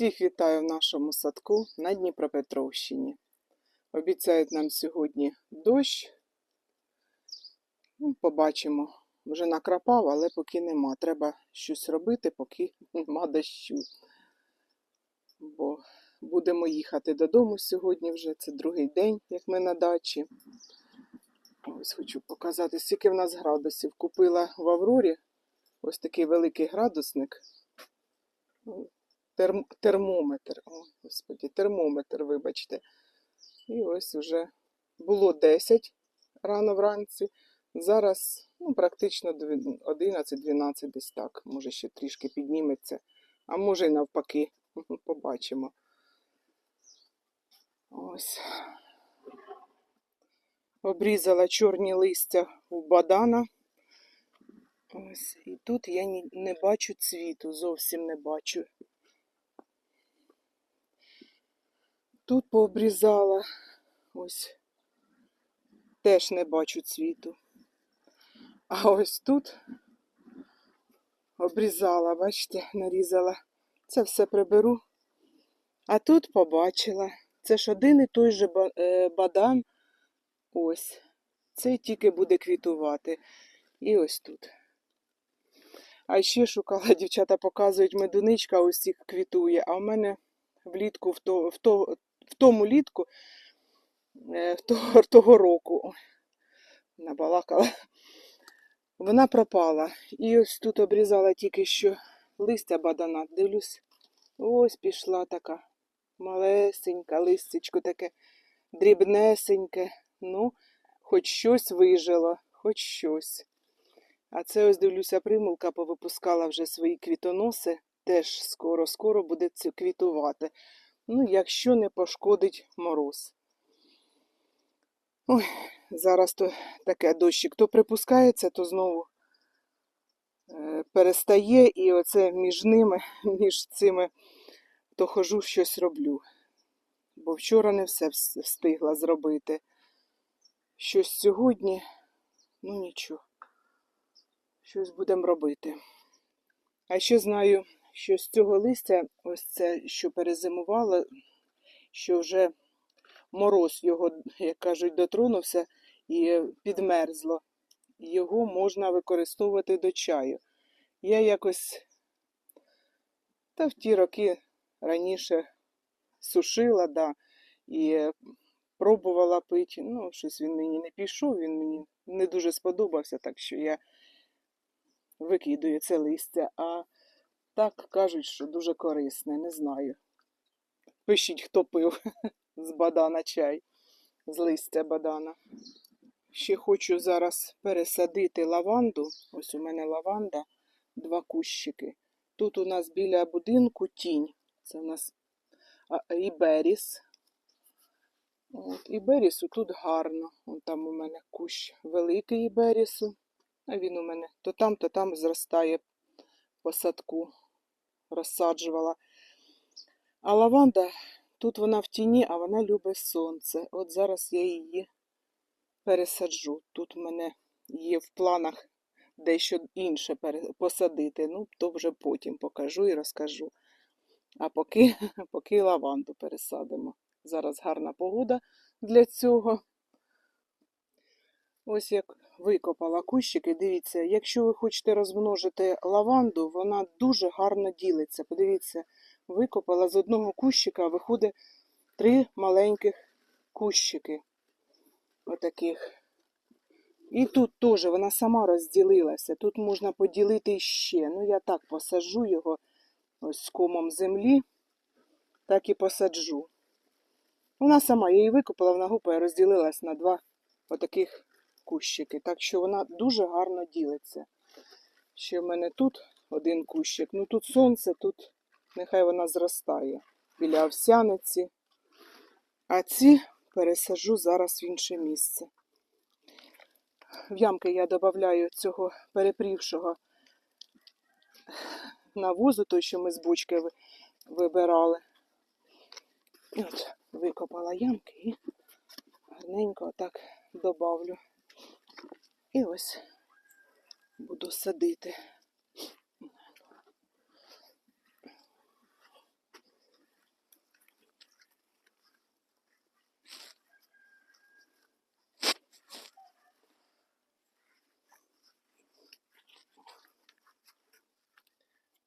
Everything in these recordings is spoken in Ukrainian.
Всіх вітаю в нашому садку на Дніпропетровщині. Обіцяють нам сьогодні дощ. Ну, побачимо. Вже накрапав, але поки нема. Треба щось робити, поки нема дощу. Бо будемо їхати додому сьогодні вже. Це другий день, як ми на дачі. Ось хочу показати, скільки в нас градусів. Купила в Аврорі ось такий великий градусник. Терм, термометр. О, господі, термометр, вибачте. І ось вже було 10 рано вранці. Зараз ну, практично 11-12 десь так. Може ще трішки підніметься. А може й навпаки. Побачимо. Ось. Обрізала чорні листя у бадана. Ось. І тут я не бачу цвіту, зовсім не бачу. Тут пообрізала. Ось. Теж не бачу цвіту. А ось тут обрізала, бачите, нарізала. Це все приберу. А тут побачила. Це ж один і той же е, бадан. Ось. Цей тільки буде квітувати. І ось тут. А ще шукала, дівчата показують, медуничка усіх квітує, а в мене влітку в, то, в, то, в тому літку е, того, того року набалакала. Вона пропала. І ось тут обрізала тільки що листя бадана. Дивлюсь, ось пішла така малесенька, листечко таке дрібнесеньке. Ну, хоч щось вижило, хоч щось. А це ось дивлюся, примулка повипускала вже свої квітоноси. Теж скоро-скоро буде це квітувати. Ну, якщо не пошкодить мороз. Ой, зараз то таке дощик. То припускається, то знову е, перестає, і оце між ними, між цими, то хожу, щось роблю. Бо вчора не все встигла зробити. Щось сьогодні, ну нічого. Щось будемо робити. А ще знаю, що з цього листя, ось це, що перезимувало, що вже мороз його, як кажуть, дотронувся і підмерзло. Його можна використовувати до чаю. Я якось та в ті роки раніше сушила, да, і пробувала пити. Ну, щось він мені не пішов, він мені не дуже сподобався, так що я викидаю це листя. А так кажуть, що дуже корисне, не знаю. Пишіть, хто пив з бадана чай, з листя бадана. Ще хочу зараз пересадити лаванду. Ось у мене лаванда, два кущики. Тут у нас біля будинку тінь. Це у нас іберіс. От, іберісу тут гарно. Вон там у мене кущ великий іберісу. А він у мене то там, то там зростає по садку. Розсаджувала. А лаванда, тут вона в тіні, а вона любить сонце. От зараз я її пересаджу. Тут в мене є в планах дещо інше посадити. Ну, то вже потім покажу і розкажу. А поки, поки лаванду пересадимо. Зараз гарна погода для цього. Ось як викопала кущики, дивіться, якщо ви хочете розмножити лаванду, вона дуже гарно ділиться. Подивіться, викопала з одного кущика, виходить три маленьких кущики. Отаких. І тут теж вона сама розділилася. Тут можна поділити ще. Ну, я так посаджу його ось з комом землі, так і посаджу. Вона сама, її викопала, вона гупає, розділилась на два отаких кущики. Так що вона дуже гарно ділиться. Ще в мене тут один кущик. Ну тут сонце, тут нехай вона зростає біля овсяниці. А ці пересаджу зараз в інше місце. В ямки я додаю цього перепрівшого навозу, той, що ми з бочки вибирали. І от викопала ямки і гарненько отак добавлю. І ось буду садити.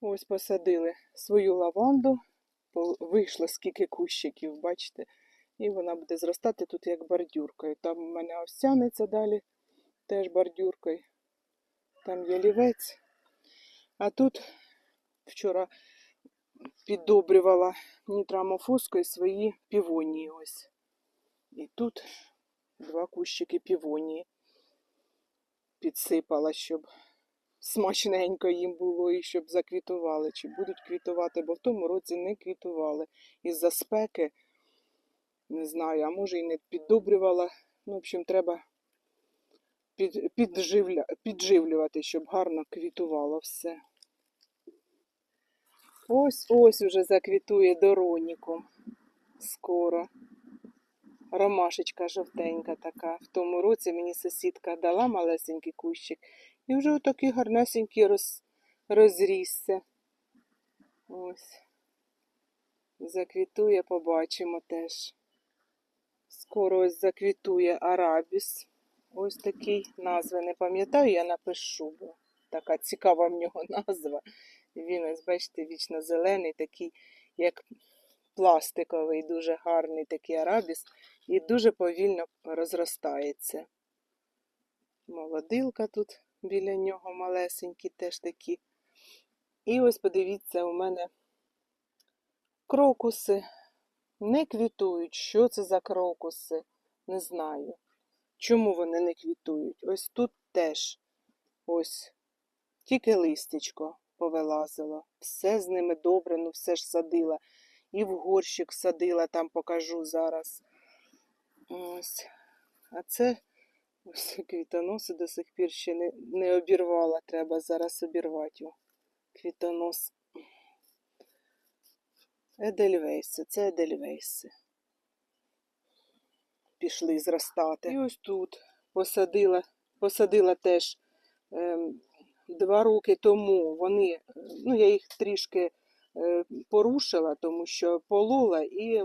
Ось посадили свою лаванду, вийшло скільки кущиків, бачите, і вона буде зростати тут як бордюркою. Там у мене овсяниця далі теж бордюркою. Там є лівець. А тут вчора піддобрювала нітрамофоскою свої півонії ось. І тут два кущики півонії підсипала, щоб смачненько їм було і щоб заквітували, чи будуть квітувати, бо в тому році не квітували. Із-за спеки, не знаю, а може і не піддобрювала. Ну, в общем, треба під, підживля, підживлювати, щоб гарно квітувало все. Ось ось уже заквітує дороніком. Скоро. Ромашечка жовтенька така. В тому році мені сусідка дала малесенький кущик. І вже отакий гарнесенький роз, розрісся. Ось. Заквітує, побачимо теж. Скоро ось заквітує арабіс. Ось такий назви не пам'ятаю, я напишу, бо така цікава в нього назва. Він, ось, бачите, вічно зелений, такий, як пластиковий, дуже гарний такий арабіс, і дуже повільно розростається. Молодилка тут біля нього малесенькі теж такі. І ось подивіться, у мене крокуси не квітують. Що це за крокуси? Не знаю. Чому вони не квітують? Ось тут теж ось тільки листячко повилазило. Все з ними добре, ну все ж садила. І в горщик садила, там покажу зараз. Ось. А це ось квітоноси до сих пір ще не, не обірвала. Треба зараз обірвати його. Квітонос. Едельвейси, це Едельвейси. Пішли зростати. І ось тут посадила, посадила теж ем, два роки тому. Вони, е, ну я їх трішки е, порушила, тому що полола і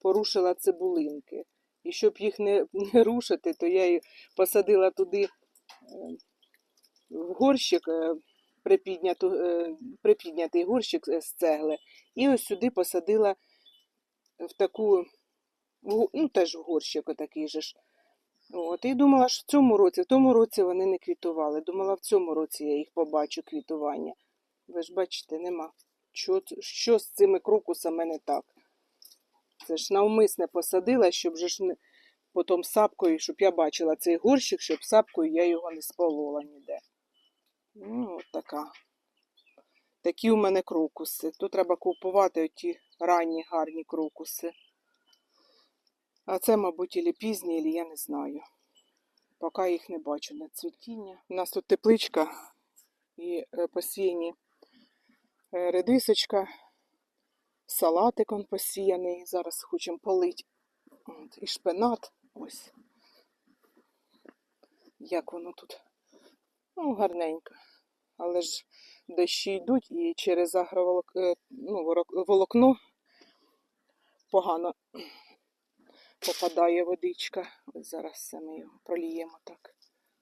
порушила цибулинки. І щоб їх не, не рушити, то я їх посадила туди е, в горщик, е, е, припіднятий горщик з цегли, і ось сюди посадила в таку, ну теж горщик отакий же ж. От, і думала, що в цьому році, в тому році вони не квітували. Думала, в цьому році я їх побачу квітування. Ви ж бачите, нема. Що, що з цими крокусами не так? Це ж навмисне посадила, щоб же ж не потім сапкою, щоб я бачила цей горщик, щоб сапкою я його не сполола ніде. Ну, от така. Такі у мене крокуси. Тут треба купувати оті ранні гарні крокуси. А це, мабуть, ілі пізні, ілі я не знаю. Поки їх не бачу на цвітіння. У нас тут тепличка і е, посіяні е, редисочка, салатик он посіяний. Зараз хочемо полити. От, і шпинат. Ось. Як воно тут? Ну, гарненько. Але ж дощі йдуть і через агроволок... е, ну, волокно погано попадає водичка. Ось зараз все ми його проліємо так.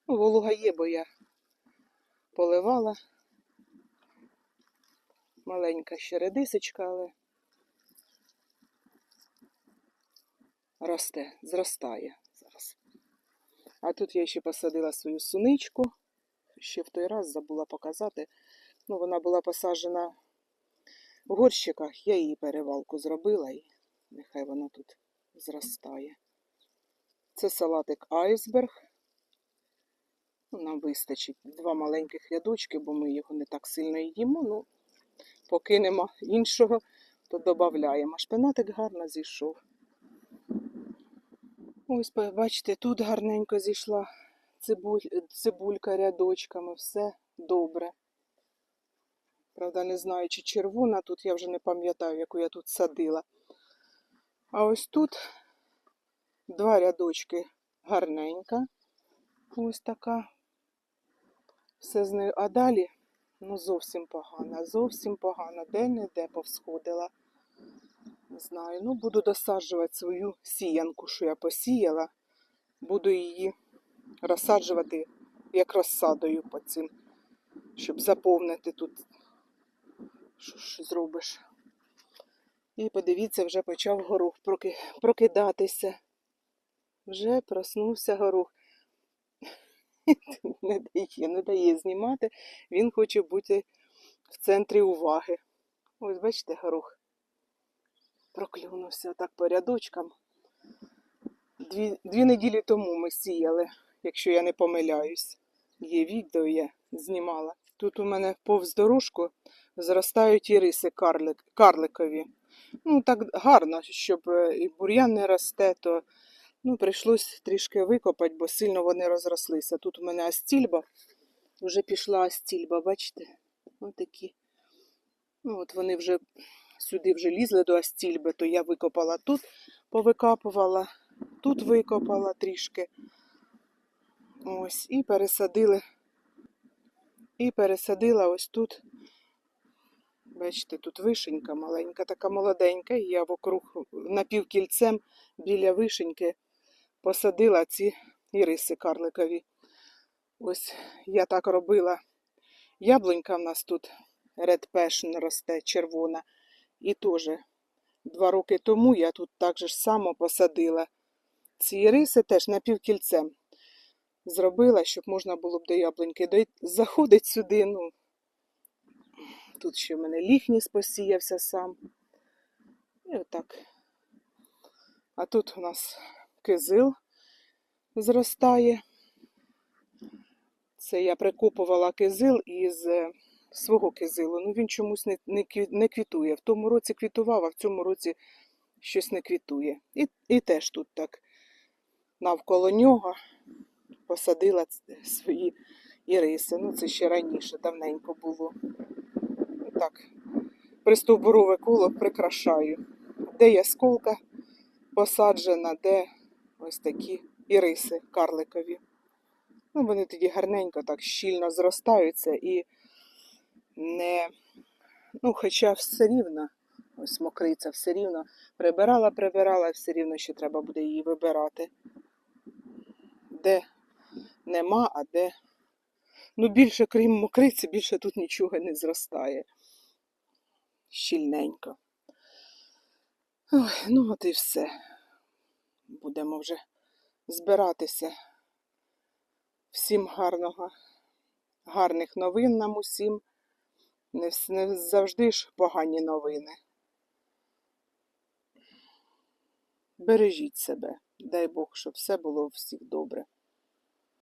Ну, волога є, бо я поливала. Маленька ще редисочка, але росте, зростає зараз. А тут я ще посадила свою суничку. Ще в той раз забула показати. Ну, вона була посаджена в горщиках, я її перевалку зробила і нехай вона тут зростає. Це салатик айсберг. Нам вистачить два маленьких рядочки, бо ми його не так сильно їмо. Ну, поки нема іншого, то додаємо. Шпинатик гарно зійшов. Ось, бачите, тут гарненько зійшла цибуль, цибулька рядочками, все добре. Правда, не знаю, чи червона тут, я вже не пам'ятаю, яку я тут садила. А ось тут два рядочки гарненька. Ось така. Все з нею. А далі, ну, зовсім погано, зовсім погано. Де-не-де повсходила. Не знаю. Ну, буду досаджувати свою сіянку, що я посіяла. Буду її розсаджувати як розсадою по цим, щоб заповнити тут Що ж зробиш? І подивіться, вже почав горох проки... прокидатися. Вже проснувся горох. Не дає, не дає знімати. Він хоче бути в центрі уваги. Ось бачите, горох проклюнувся так по рядочкам. Дві, дві неділі тому ми сіяли, якщо я не помиляюсь. Є відео, я знімала. Тут у мене повз дорожку зростають іриси карлик, карликові. Ну, так гарно, щоб е, і бур'ян не росте, то ну, прийшлось трішки викопати, бо сильно вони розрослися. Тут у мене астільба, вже пішла астільба, бачите? Ось такі. Ну, от вони вже сюди вже лізли до астільби, то я викопала тут, повикапувала, тут викопала трішки. Ось, і пересадили. І пересадила ось тут. Бачите, тут вишенька маленька, така молоденька, і я вокруг напівкільцем біля вишеньки посадила ці іриси карликові. Ось я так робила. Яблунька в нас тут Red Passion росте, червона. І теж два роки тому я тут так же само посадила. Ці іриси теж напівкільцем зробила, щоб можна було б до яблуньки. Заходить сюди, ну, тут ще в мене ліхніс посіявся сам. І отак. А тут у нас кизил зростає. Це я прикопувала кизил із е, свого кизилу. Ну він чомусь не, не, не квітує. В тому році квітував, а в цьому році щось не квітує. І, і теж тут так навколо нього посадила свої іриси. Ну, це ще раніше, давненько було. Так, пристовбурове коло прикрашаю. Де ясколка посаджена, де ось такі іриси карликові. Ну, вони тоді гарненько так щільно зростаються і не. Ну, хоча все рівно, ось мокриця, все рівно прибирала, прибирала, все рівно ще треба буде її вибирати. Де нема, а де. Ну, більше, крім мокриці, більше тут нічого не зростає. Щільненько. Ой, ну от і все. Будемо вже збиратися. Всім гарного, гарних новин нам усім. Не, не завжди ж погані новини. Бережіть себе. Дай Бог, щоб все було у всіх добре.